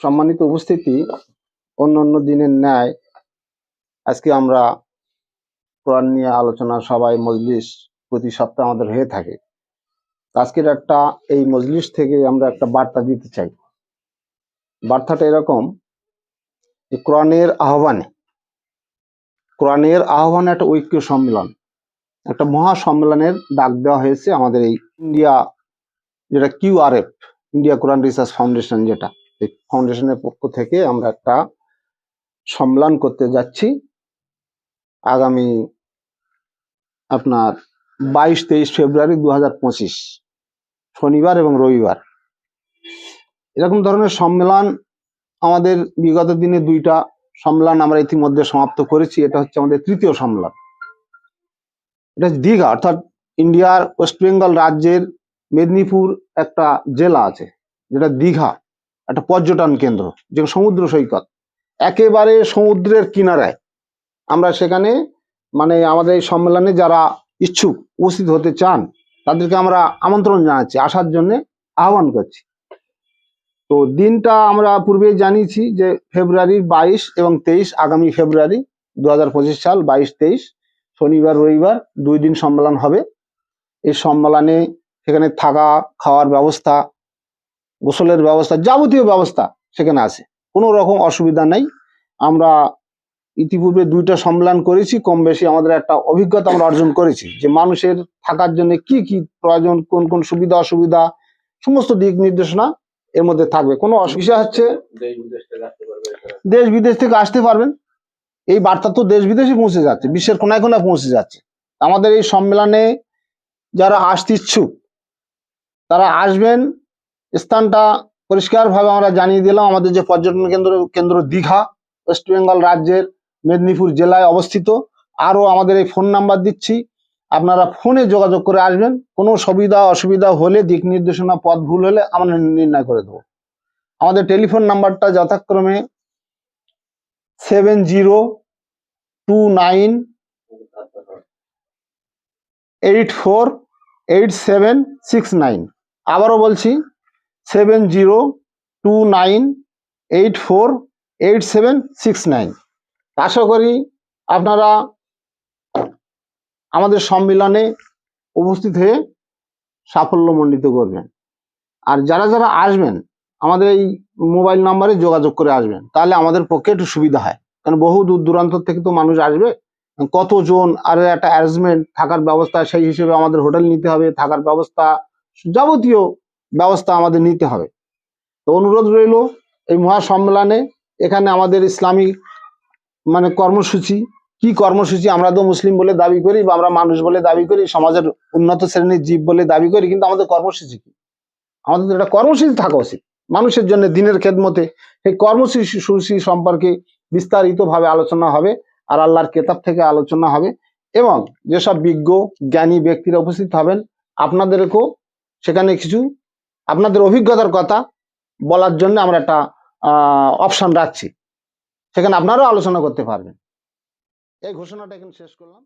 সম্মানিত উপস্থিতি, অন্য অন্য দিনের ন্যায়, আজকে আমরা কোরআন নিয়ে আলোচনা, সবাই মজলিস প্রতি সপ্তাহে আমাদের হয়ে থাকে। আজকের একটা, এই মজলিস থেকে আমরা একটা বার্তা দিতে চাই। বার্তাটা এরকম যে কোরআনের আহ্বানে কোরআনের আহ্বানে একটা ঐক্য সম্মেলন, একটা মহা সম্মেলনের ডাক দেওয়া হয়েছে আমাদের এই ইন্ডিয়া, যেটা QRF India Quran research foundation যেটা। এই ফাউন্ডেশনের পক্ষ থেকে আমরা একটা সম্মেলন করতে যাচ্ছি। আগামী আপনার বাইশ, তেইশ ফেব্রুয়ারি দু হাজার পঁচিশ, শনিবার এবং রবিবার। এরকম ধরনের সম্মেলন আমাদের বিগত দিনে দুইটা সম্মেলন আমরা ইতিমধ্যে সমাপ্ত করেছি। এটা হচ্ছে আমাদের তৃতীয় সম্মেলন। এটা দীঘা, অর্থাৎ ইন্ডিয়ার ওয়েস্ট বেঙ্গল রাজ্যের মেদিনীপুর একটা জেলা আছে, যেটা দীঘা। একটা পর্যটন কেন্দ্র, যে সমুদ্র সৈকত। একেবারে সমুদ্রের কিনারায়। আমরা সেখানে মানে আমাদের এই সম্মেলনে যারা ইচ্ছুক, উপস্থিত হতে চান, তাদেরকে আমরা আমন্ত্রণ জানাচ্ছি, আসার জন্য আহ্বান করছি। তো দিনটা আমরা পূর্বেই জানিয়েছি যে ফেব্রুয়ারির বাইশ এবং তেইশ, আগামী ফেব্রুয়ারি দু হাজার পঁচিশ সাল, বাইশ, তেইশ, শনিবার, রবিবার দুই দিন সম্মেলন হবে। এই সম্মেলনে সেখানে থাকা, খাওয়ার ব্যবস্থা গোসলের ব্যবস্থা, যাবতীয় ব্যবস্থা সেখানে আছে। কোনো রকম অসুবিধা নেই। আমরা ইতিপূর্বে দুইটা সম্মেলন করেছি কম বেশি আমাদের একটা অভিজ্ঞতা আমরা অর্জন করেছি যে মানুষের থাকার জন্য কি কি প্রয়োজন, কোন কোন সুবিধা, অসুবিধা, সমস্ত দিক নির্দেশনা এর মধ্যে থাকবে। কোনো অসুবিধা হচ্ছে দেশ বিদেশ থেকে আসতে পারবেন। এই বার্তা তো দেশ বিদেশে পৌঁছে যাচ্ছে, বিশ্বের কোনায় কোনায় পৌঁছে যাচ্ছে। আমাদের এই সম্মেলনে যারা আসতে ইচ্ছুক, তারা আসবেন স্থানটা পরিষ্কারভাবে আমরা জানিয়ে দিলাম। আমাদের যে পর্যটন কেন্দ্র কেন্দ্র দীঘা, ওয়েস্ট বেঙ্গল রাজ্যের মেদিনীপুর জেলায় অবস্থিত। আরও আমাদের এই ফোন নাম্বার দিচ্ছি। আপনারা ফোনে যোগাযোগ করে আসবেন। কোনো সুবিধা, অসুবিধা হলে, দিক নির্দেশনা, পথ ভুল হলে আমরা নির্ণয় করে দেবো। আমাদের টেলিফোন নাম্বারটা যথাক্রমে seven zero two nine eight four eight seven six nine. আবারও বলছি seven zero two nine eight four eight seven six nine আশা করি আপনারা আমাদের সম্মেলনে উপস্থিত হয়ে সাফল্যমণ্ডিত করবেন। আর যারা যারা আসবেন, আমাদের এই মোবাইল নাম্বারে যোগাযোগ করে আসবেন, তাহলে আমাদের পক্ষে একটু সুবিধা হয়। কারণ বহু দূর দূরান্ত থেকে তো মানুষ আসবে, কতজন, আর একটা অ্যারেঞ্জমেন্ট থাকার ব্যবস্থা সেই হিসেবে আমাদের হোটেল নিতে হবে, থাকার ব্যবস্থা যাবতীয় ব্যবস্থা আমাদের নিতে হবে। তো অনুরোধ রইল এই মহা সম্মেলনে এখানে আমাদের ইসলামিক মানে কর্মসূচি, কি কর্মসূচি আমরা তো মুসলিম বলে দাবি করি বা আমরা মানুষ বলে দাবি করি, সমাজের উন্নত শ্রেণির জীব বলে দাবি করি, কিন্তু আমাদের কর্মসূচি কি? আমাদের একটা কর্মসূচি থাকা উচিত মানুষের জন্য দিনের খেদমতে। সেই কর্মসূচি সূচি সম্পর্কে বিস্তারিতভাবে আলোচনা হবে আর আল্লাহর কেতাব থেকে আলোচনা হবে এবং যেসব বিজ্ঞ, জ্ঞানী ব্যক্তিরা উপস্থিত হবেন, আপনাদেরকেও সেখানে কিছু আপনাদের অভিজ্ঞতার কথা বলার জন্য আমরা একটা অপশন রাখছি। সেখানে আপনারাও আলোচনা করতে পারবেন। এই ঘোষণাটা এখানে শেষ করলাম।